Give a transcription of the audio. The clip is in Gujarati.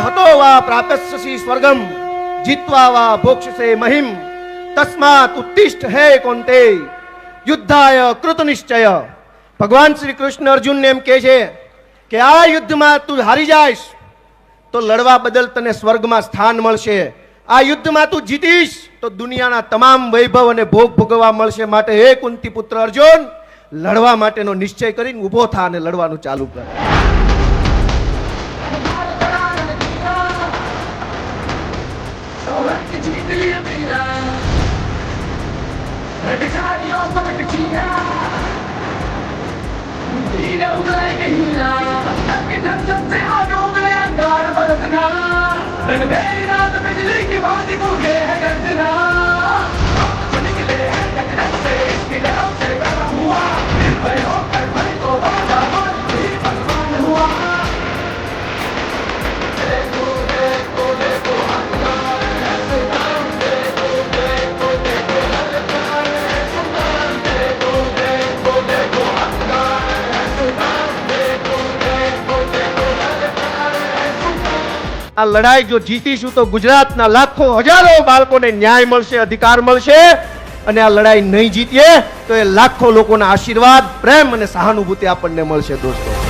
હતો વા પ્રાપ્સ્યસી સ્વર્ગમ જીત્વા વા ભોક્ષસે મહિમ તસ્માત ઉત્તિષ્ઠ હે કોંતે યુદ્ધાય કૃત નિશ્ચય ભગવાન શ્રી કૃષ્ણ અર્જુનને એમ કહે છે કે આ યુદ્ધમાં તું હારી જાઈશ તો લડવા બદલ તને સ્વર્ગમાં સ્થાન મળશે આ યુદ્ધમાં તું જીતીશ તો દુનિયાના તમામ વૈભવ અને ભોગ ભોગવવા મળશે માટે હે કુંતી પુત્ર અર્જુન લડવા માટેનો નિશ્ચય કરીને ઊભો થા અને લડવાનું ચાલુ કર Every time you go for the key, you know, like you know, every time something I go for the end, I'm gonna put it in. Then the pain out of me, you think you're about to go get it. આ લડાઈ જો જીતીશું તો ગુજરાતના લાખો, હજારો બાળકોને ન્યાય મળશે, અધિકાર મળશે અને આ લડાઈ નહીં જીતીએ તો એ લાખો લોકોના આશીર્વાદ, પ્રેમ અને સહાનુભૂતિ આપણને મળશે, દોસ્તો.